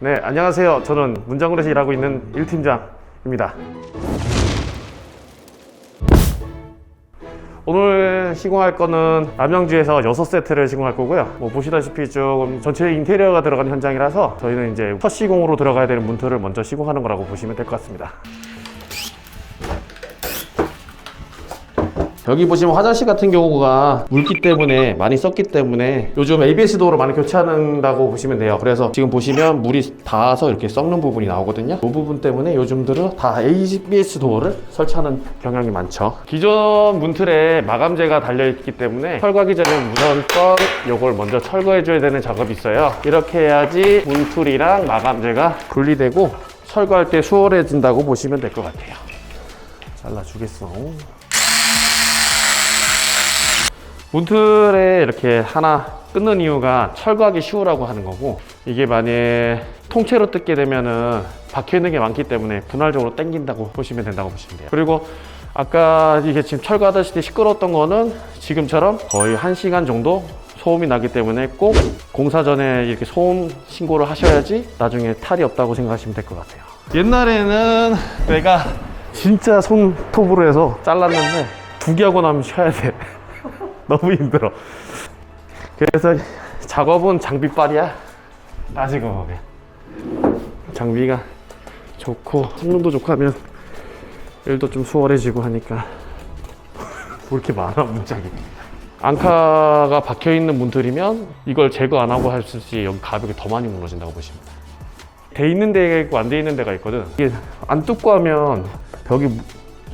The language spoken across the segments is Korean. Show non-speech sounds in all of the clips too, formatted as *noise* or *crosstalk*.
네, 안녕하세요. 저는 문장군에서 일하고 있는 1팀장입니다. 오늘 시공할 거는 남양주에서 6세트를 시공할 거고요. 뭐 보시다시피 조금 전체 인테리어가 들어간 현장이라서 저희는 이제 첫 시공으로 들어가야 되는 문틀을 먼저 시공하는 거라고 보시면 될 것 같습니다. 여기 보시면 화장실 같은 경우가 물기 때문에 많이 썼기 때문에 요즘 ABS 도어로 많이 교체한다고 보시면 돼요. 그래서 지금 보시면 물이 닿아서 이렇게 썩는 부분이 나오거든요. 이 부분 때문에 요즘들은 다 ABS 도어를 설치하는 경향이 많죠. 기존 문틀에 마감재가 달려있기 때문에 철거하기 전에 무선건 요걸 먼저 철거해줘야 되는 작업이 있어요. 이렇게 해야지 문틀이랑 마감재가 분리되고 철거할 때 수월해진다고 보시면 될 것 같아요. 잘라주겠어. 문틀에 이렇게 하나 끊는 이유가 철거하기 쉬우라고 하는 거고 이게 만약에 통째로 뜯게 되면은 박혀 있는 게 많기 때문에 분할적으로 당긴다고 보시면 된다고 보시면 돼요. 그리고 아까 이게 지금 철거하다시피 때 시끄러웠던 거는 지금처럼 거의 1시간 정도 소음이 나기 때문에 꼭 공사 전에 이렇게 소음 신고를 하셔야지 나중에 탈이 없다고 생각하시면 될 것 같아요. 옛날에는 내가 진짜 손톱으로 해서 잘랐는데 두 개 하고 나면 쉬어야 돼. 너무 힘들어. 그래서 작업은 장비빨이야. 따지고 보면. 장비가 좋고 성능도 좋고 하면 일도 좀 수월해지고 하니까 *laughs* 왜 이렇게 많아 문짝이 앙카가 박혀 있는 문틀이면 이걸 제거 안 하고 할수 있지 여기 가벽이 더 많이 무너진다고 보시면 돼요. 돼 있는 데가 있고 안 돼 있는 데가 있거든 이게 안 뜯고 하면 벽이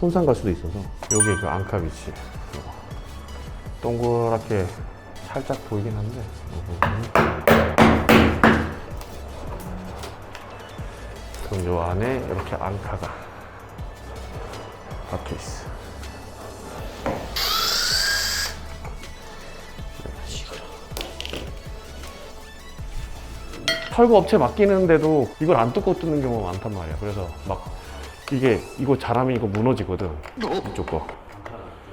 손상 갈 수도 있어서 여기 그 앙카 위치 동그랗게 살짝 보이긴 한데. 그럼 요 안에 이렇게 앙카가 박혀 있어. 철거 업체 맡기는데도 이걸 안 뜯고 뜯는 경우가 많단 말이야. 그래서 막 이게 이거 잘하면 이거 무너지거든. 이쪽 거.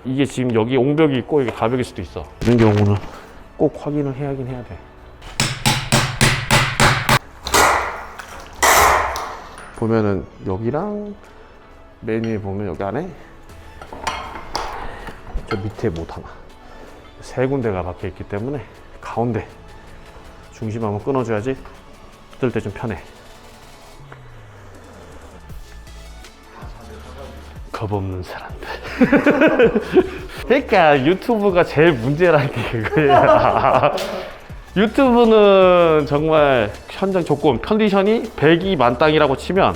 이게 지금 여기 옹벽이 있고 이게 가벽일 수도 있어. 이런 경우는 꼭 확인을 해야긴 해야 돼. 보면은 여기랑 맨 위에 보면 여기 안에 저 밑에 못 하나 세 군데가 박혀 있기 때문에 가운데 중심 한번 끊어줘야지 뜰 때 좀 편해. 겁 없는 사람들. *laughs* 그러니까 유튜브가 제일 문제라는 게 그거야. *laughs* 유튜브는 정말 현장 조건, 컨디션이 100이 만땅이라고 치면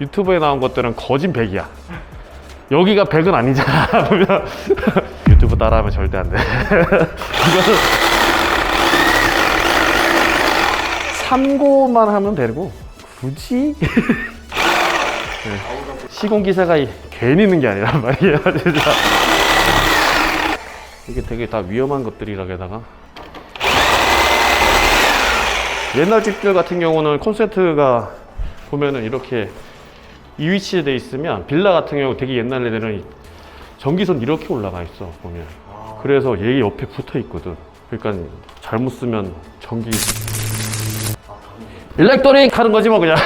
유튜브에 나온 것들은 거진 100이야. 여기가 100은 아니잖아. *laughs* 유튜브 따라하면 절대 안 돼. 이거는 참고만 하면 되고 굳이 시공 기사가 괜히 있는 게 아니란 말이에요, *laughs* 진짜. 이게 되게 다 위험한 것들이라 게다가. 옛날 집들 같은 경우는 콘센트가 보면은 이렇게 이 위치에 돼 있으면 빌라 같은 경우 되게 옛날 애들은 전기선 이렇게 올라가 있어 보면. 그래서 얘 옆에 붙어 있거든. 그러니까 잘못 쓰면 전기 일렉트릭 하는 거지 뭐 그냥.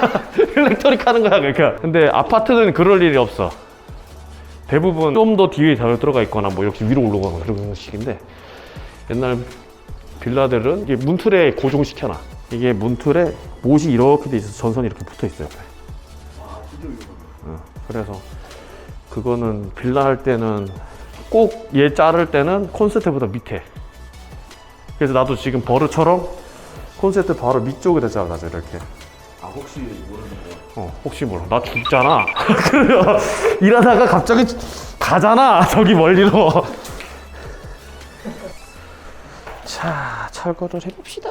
*laughs* 일렉트릭 하는 거야 그러니까. 근데 아파트는 그럴 일이 없어. 대부분 좀 더 뒤에 잘 들어가 있거나 뭐 이렇게 위로 올라가고 그런 식인데 옛날 빌라들은 이게 문틀에 고정시켜놔. 이게 문틀에 못이 이렇게 돼 있어서 전선이 이렇게 붙어 있어요 옆에. 어, 그래서 그거는 빌라 할 때는 꼭 얘 자를 때는 콘센트보다 밑에. 그래서 나도 지금 버릇처럼 콘센트 바로 밑쪽에다 잘라줘 이렇게 아 혹시 모르는 거 어, 혹시 몰라. 나 죽잖아. 그래서 *laughs* 일하다가 갑자기 가잖아. *laughs* 저기 멀리로. *laughs* 자, 철거를 해봅시다.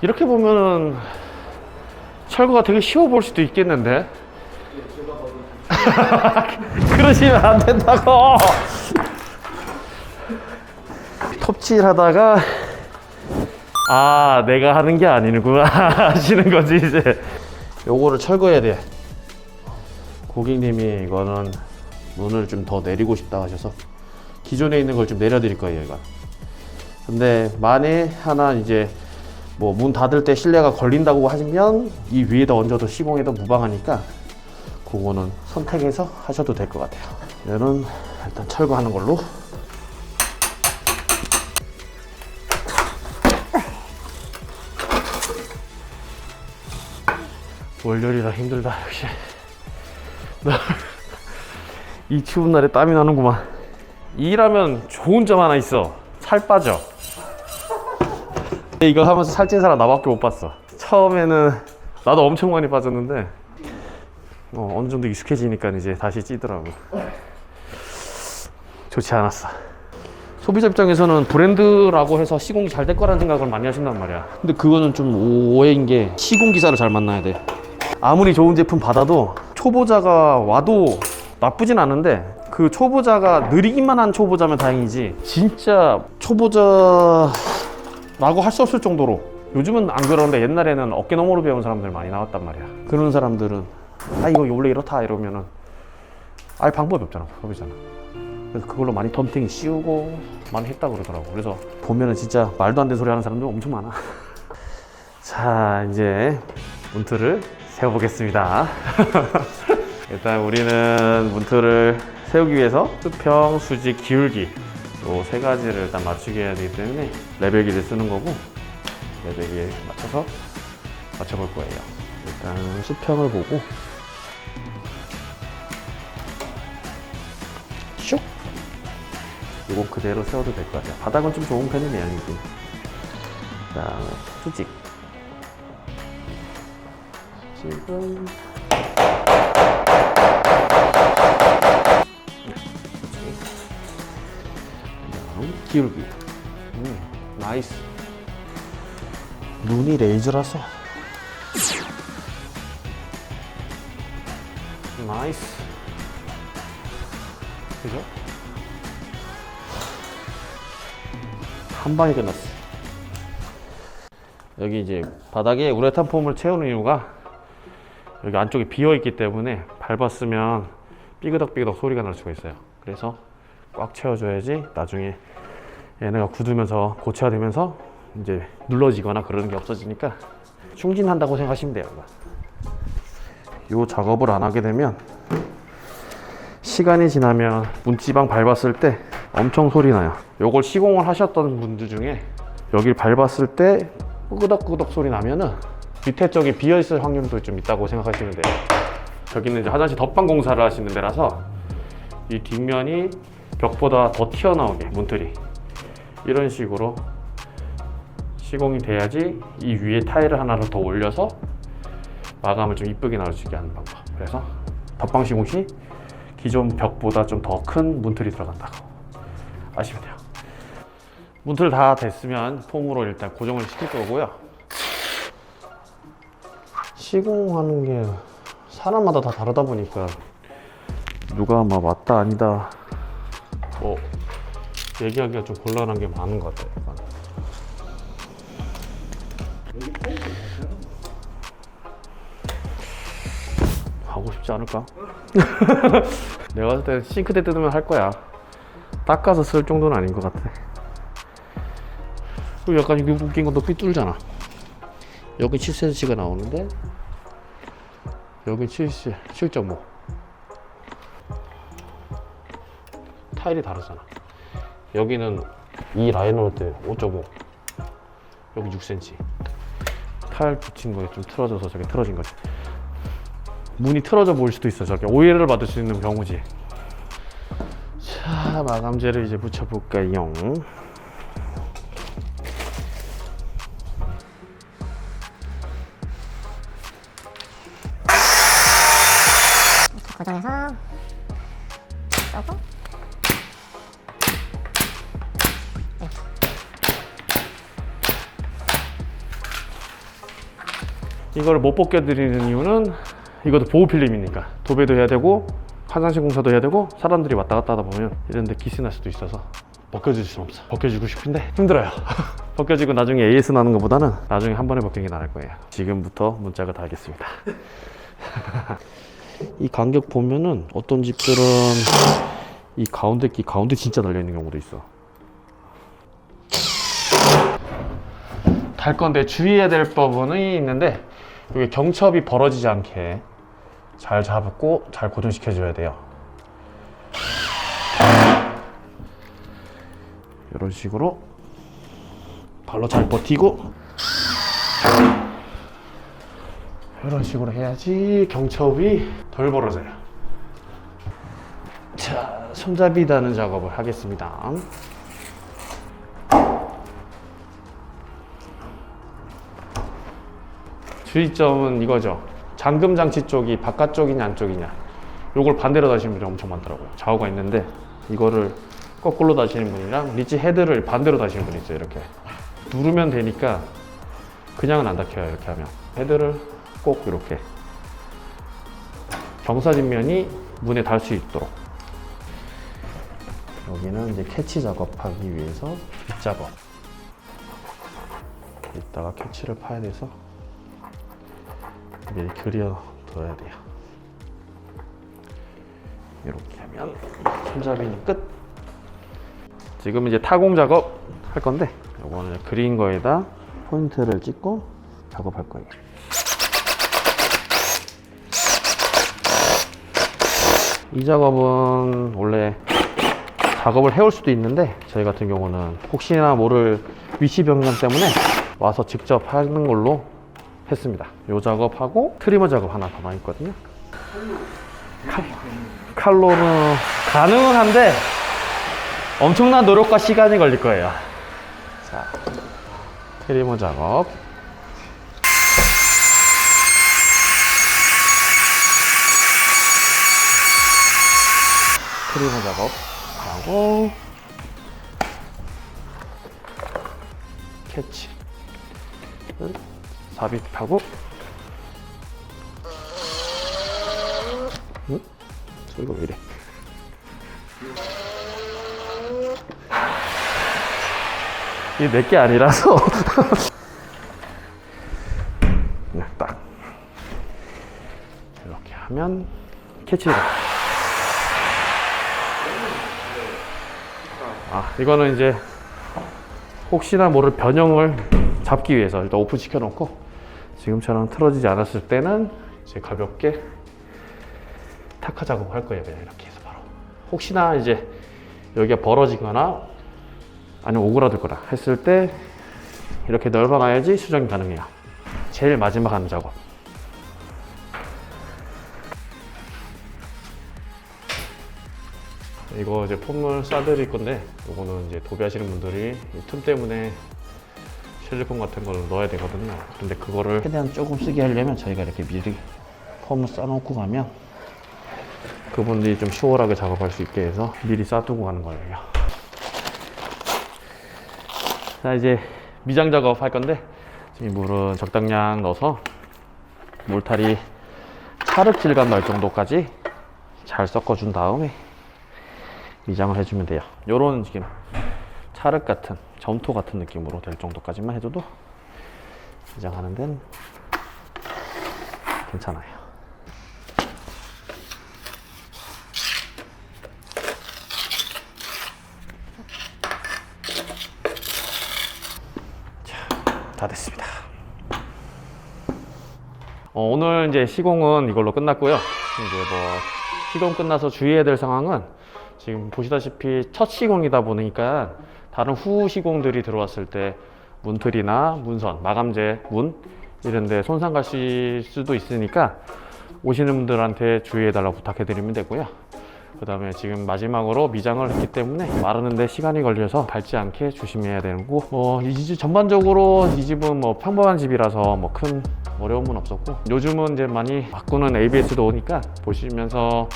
이렇게 보면은 철거가 되게 쉬워 보일 수도 있겠는데? *laughs* 그러시면 안 된다고. 톱질 하다가 아 내가 하는 게 아니구나 *laughs* 하시는 거지 이제 요거를 철거해야 돼. 고객님이 이거는 문을 좀 더 내리고 싶다 하셔서 기존에 있는 걸 좀 내려드릴 거예요, 이건. 근데 만에 하나 이제 뭐 문 닫을 때 실내가 걸린다고 하시면 이 위에다 얹어도 시공해도 무방하니까 그거는 선택해서 하셔도 될 것 같아요. 얘는 일단 철거하는 걸로. 월요일이라 힘들다 역시. *laughs* 이 추운 날에 땀이 나는구만. 일하면 좋은 점 하나 있어. 살 빠져. 이거 하면서 살찐 사람 나밖에 못 봤어. 처음에는 나도 엄청 많이 빠졌는데 어, 어느 정도 익숙해지니까 이제 다시 찌더라고. 좋지 않았어. 소비자 입장에서는 브랜드라고 해서 시공이 잘 될 거라는 생각을 많이 하신단 말이야. 근데 그거는 좀 오해인 게 시공 기사를 잘 만나야 돼. 아무리 좋은 제품 받아도 초보자가 와도 나쁘진 않은데 그 초보자가 느리기만 한 초보자면 다행이지 진짜 초보자 라고 할 수 없을 정도로 요즘은 안 그러는데 옛날에는 어깨 너머로 배운 사람들 많이 나왔단 말이야. 그런 사람들은 아 이거 원래 이렇다 이러면은 아예 방법이 없잖아 소비자는 그래서 그걸로 많이 덤탱이 씌우고 많이 했다 그러더라고. 그래서 보면은 진짜 말도 안 되는 소리 하는 사람들 엄청 많아. *laughs* 자 이제 문틀을 세워보겠습니다. *laughs* 일단 우리는 문틀을 세우기 위해서 수평, 수직, 기울기 요 세 가지를 일단 맞추게 해야 되기 때문에 레벨기를 쓰는 거고 레벨기에 맞춰서 맞춰볼 거예요. 일단 수평을 보고 슉! 이건 그대로 세워도 될 것 같아요. 바닥은 좀 좋은 편이네요 이게. 그 다음에 수직. 지금 기울기. 음, 나이스. 눈이 레이저라서. 나이스. 그죠? 한 방에 끝났어. 여기 이제 바닥에 우레탄 폼을 채우는 이유가 여기 안쪽에 비어 있기 때문에 밟았으면 삐그덕삐그덕 소리가 날 수가 있어요. 그래서 꽉 채워줘야지 나중에 얘네가 굳으면서 고체화 되면서 이제 눌러지거나 그러는 게 없어지니까 충진한다고 생각하시면 돼요. 요 작업을 안 하게 되면 시간이 지나면 문지방 밟았을 때 엄청 소리 나요. 요걸 시공을 하셨던 분들 중에 여길 밟았을 때 끄덕끄덕 소리 나면은 밑에 쪽이 비어 있을 확률도 좀 있다고 생각하시면 돼요. 저기는 이제 화장실 덧방 공사를 하시는 데라서 이 뒷면이 벽보다 더 튀어나오게 문틀이 이런 식으로 시공이 돼야지 이 위에 타일을 하나를 더 올려서 마감을 좀 이쁘게 나올 수 있게 하는 방법. 그래서 덧방 시공 시 기존 벽보다 좀 더 큰 문틀이 들어간다고 아시면 돼요. 문틀 다 됐으면 폼으로 일단 고정을 시킬 거고요. 시공하는 게 사람마다 다 다르다 보니까 누가 막 맞다 아니다 뭐 얘기하기가 좀 곤란한 게 많은 것 같아요. 약간. 하고 싶지 않을까? *laughs* 내가 봤을 때 싱크대 뜯으면 할 거야. 닦아서 쓸 정도는 아닌 것 같아. 그리고 약간 이게 웃긴 건너 삐뚤잖아. 여기 7cm가 나오는데 여기 70, 7.5 타일이 다르잖아 여기는 이 라인 올때 5.5 여기 6cm 타일 붙인 거에 좀 틀어져서 저게 틀어진 거지. 문이 틀어져 보일 수도 있어 저게. 오해를 받을 수 있는 경우지. 자 마감재를 이제 붙여볼까요 이거를 못 벗겨드리는 이유는 이것도 보호 필름이니까 도배도 해야 되고 화장실 공사도 해야 되고 사람들이 왔다 갔다 하다 보면 이런 데 기스 날 수도 있어서 벗겨질 수는 없어. 벗겨지고 싶은데 힘들어요. *laughs* 벗겨지고 나중에 AS 나는 것보다는 나중에 한 번에 벗기는 게 나을 거예요. 지금부터 문짝을 달겠습니다. *laughs* 이 간격 보면은 어떤 집들은 이 가운데 끼 가운데 진짜 달려 있는 경우도 있어. 달 건데 주의해야 될 부분이 있는데 이게 경첩이 벌어지지 않게 잘 잡고 잘 고정시켜 줘야 돼요. 이런 식으로 발로 잘 버티고 이런 식으로 해야지 경첩이 덜 벌어져요. 자, 손잡이 다는 작업을 하겠습니다. 주의점은 이거죠. 잠금 장치 쪽이 바깥쪽이냐 안쪽이냐. 요걸 반대로 다시는 분이 엄청 많더라고요. 좌우가 있는데 이거를 거꾸로 다시는 분이랑 리치 헤드를 반대로 다시는 분이 있어요. 이렇게 누르면 되니까 그냥은 안 닫혀요. 이렇게 하면 헤드를 꼭 이렇게 경사진면이 문에 닿을 수 있도록 여기는 이제 캐치 작업하기 위해서 빗 작업 이따가 캐치를 파야 돼서 미리 그려 둬야 돼요. 이렇게 하면 손잡이는 끝. 지금 이제 타공 작업 할 건데 요거는 그린 거에다 포인트를 찍고 작업할 거예요. 이 작업은 원래 작업을 해올 수도 있는데 저희 같은 경우는 혹시나 모를 위치 변경 때문에 와서 직접 하는 걸로 했습니다. 요 작업하고 트리머 작업 하나 더 남았거든요. 칼, 칼로는 가능은 한데 엄청난 노력과 시간이 걸릴 거예요. 자, 트리머 작업. 트리머 작업 하고 캐치 삽입하고. 응? 소리가 왜 이래? 이게 내게 아니라서. *laughs* 그냥 딱. 이렇게 하면 캐치가 아 이거는 이제 혹시나 모를 변형을 잡기 위해서 일단 오픈 시켜놓고 지금처럼 틀어지지 않았을 때는 이제 가볍게 타카 작업을 할 거예요. 그냥 이렇게 해서 바로. 혹시나 이제 여기가 벌어지거나 아니면 오그라들 거다 했을 때 이렇게 넓어놔야지 수정이 가능해요. 제일 마지막 하는 작업. 이거 이제 폼을 싸드릴 건데 이거는 이제 도배하시는 분들이 이틈 때문에 실리콘 같은 걸 넣어야 되거든요. 근데 그거를 최대한 조금 쓰게 하려면 저희가 이렇게 미리 폼을 싸놓고 가면 그분들이 좀 수월하게 작업할 수 있게 해서 미리 싸두고 가는 거예요. 자 이제 미장 작업 할 건데 지금 물은 적당량 넣어서 물탈이 찰흙 질감 날 정도까지 잘 섞어준 다음에 미장을 해주면 돼요. 요런 지금 찰흙 같은 점토 같은 느낌으로 될 정도까지만 해줘도 미장하는 데는 괜찮아요. 자, 다 됐습니다. 어, 오늘 이제 시공은 이걸로 끝났고요. 이제 뭐 시공 끝나서 주의해야 될 상황은 지금 보시다시피 첫 시공이다 보니까 다른 후 시공들이 들어왔을 때 문틀이나 문선, 마감재, 문 이런 데 손상 가실 수도 있으니까 오시는 분들한테 주의해 달라고 부탁해 드리면 되고요. 그 다음에 지금 마지막으로 미장을 했기 때문에 마르는데 시간이 걸려서 닳지 않게 조심해야 되는 거고 뭐이 집 전반적으로 이 집은 뭐 평범한 집이라서 뭐 큰 어려움은 없었고 요즘은 이제 많이 바꾸는 ABS도 오니까 보시면서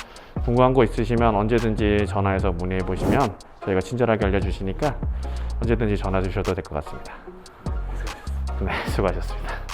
궁금한 거 있으시면 언제든지 전화해서 문의해 보시면 저희가 친절하게 알려주시니까 언제든지 전화 주셔도 될 것 같습니다. 네, 수고하셨습니다.